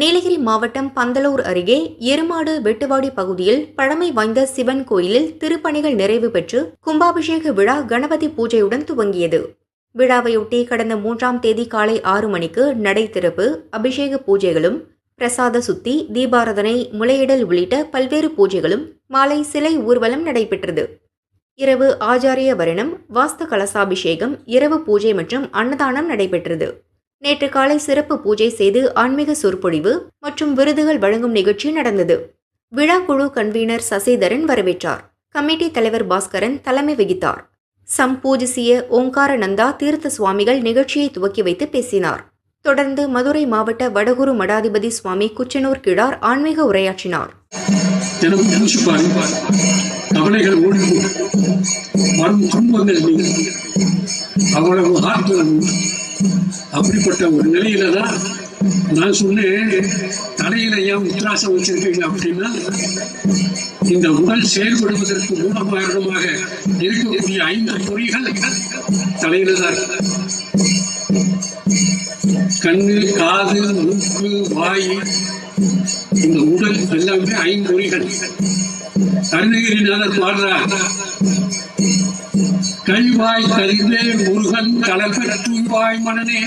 நீலகிரி மாவட்டம் பந்தலூர் அருகே எருமாடு வெட்டுவாடி பகுதியில் பழமை வாய்ந்த சிவன் கோயிலில் திருப்பணிகள் நிறைவு பெற்று கும்பாபிஷேக விழா கணபதி பூஜையுடன் துவங்கியது. விழாவையொட்டி கடந்த மூன்றாம் தேதி காலை ஆறு மணிக்கு நடை திறப்பு அபிஷேக பூஜைகளும் பிரசாத சுத்தி தீபாராதனை முளையிடல் உள்ளிட்ட பல்வேறு பூஜைகளும் மாலை சிலை ஊர்வலம் நடைபெற்றது. இரவு ஆச்சாரிய வரணம் வாஸ்து கலசாபிஷேகம் இரவு பூஜை மற்றும் அன்னதானம் நடைபெற்றது. நேற்று காலை சிறப்பு பூஜை செய்து ஆன்மீக சொற்பொழிவு மற்றும் விருதுகள் வழங்கும் நிகழ்ச்சி நடந்தது. விழா குழு கன்வீனர் சசிதரன் வரவேற்றார். கமிட்டி தலைவர் பாஸ்கரன் தலைமை வகித்தார். சம்பூஜிசிய ஓங்காரநந்தா தீர்த்த சுவாமிகள் நிகழ்ச்சியை துவக்கி வைத்து பேசினார். தொடர்ந்து மதுரை மாவட்ட வடகுரு மடாதிபதி சுவாமி குச்சனூர் கிழார் ஆன்மீக உரையாற்றினார். கவலைகள் வரும் துன்பங்கள் அவ்வளவு ஆற்றல் அப்படிப்பட்ட ஒரு நிலையில தான் நான் சொன்னேன் தலையில ஏன் உத்ராசம் வச்சிருக்கீங்க அப்படின்னா இந்த உடல் செயல்படுவதற்கு மூலமாக இருக்கக்கூடிய ஐந்து பொறிகள் தலையில தான் கண்ணு காது மூக்கு வாய் இந்த உடல் எல்லாமே ஐந்து பொறிகள். அருணகிரிநாதர் பாடுறார் கழிவாய் கழிவே முருகன் கலப்ப தூய்வாய் மனநே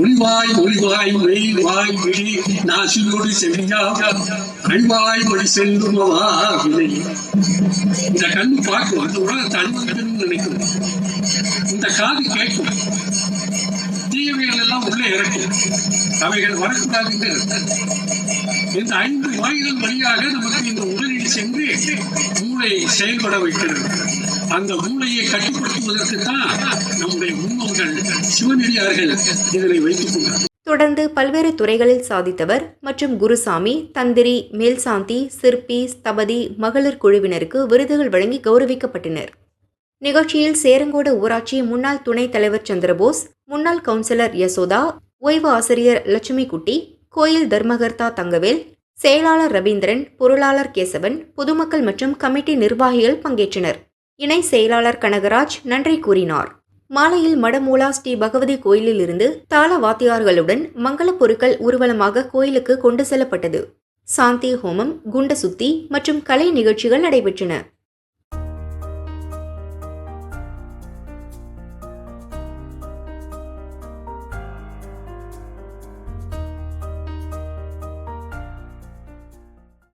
ஒளிவாய் ஒளிவாய் மெய் வாய் விழி நாசிலோடு செவியா. அழிவாய் மொழி செல்லுமவா வினை. இந்த கண் பார்க்கும் அந்த உலகத்தை அனுபவிக்கணும்னு நினைக்கும். இந்த காது கேட்கும். தீயவைகள் எல்லாம் உள்ளே இறக்கும். அவைகள் வரக்கூடாதுன்னு இந்த ஐந்து வாய்கள் வழியாக நமக்கு இந்த உடலில் சென்று மூளை செயல்பட வைக்கிறது. அந்த மூளையை கட்டுப்படுத்துவதற்கு தான் நம்முடைய முன்னோர்கள் சிவனடியார்கள் இதனை வைத்துக் கொண்டார் தொடர்ந்து பல்வேறு துறைகளில் சாதித்தவர் மற்றும் குருசாமி தந்திரி மேல்சாந்தி சிற்பி ஸ்தபதி மகளிர் குழுவினருக்கு விருதுகள் வழங்கி கௌரவிக்கப்பட்டனர். நிகழ்ச்சியில் சேரங்கோடு ஊராட்சி முன்னாள் துணைத் தலைவர் சந்திரபோஸ் முன்னாள் கவுன்சிலர் யசோதா ஓய்வு ஆசிரியர் லட்சுமி குட்டி கோயில் தர்மகர்த்தா தங்கவேல் செயலாளர் ரவீந்திரன் பொருளாளர் கேசவன் பொதுமக்கள் மற்றும் கமிட்டி நிர்வாகிகள் பங்கேற்றனர். இணை செயலாளர் கனகராஜ் நன்றி கூறினார். மாலையில் மடமூலா ஸ்ரீ பகவதி கோயிலில் இருந்து தாள வாத்தியார்களுடன் மங்கள பொருட்கள் ஊர்வலமாக கோயிலுக்கு கொண்டு செல்லப்பட்டது. சாந்தி ஹோமம் குண்ட சுத்தி மற்றும் கலை நிகழ்ச்சிகள் நடைபெற்றன.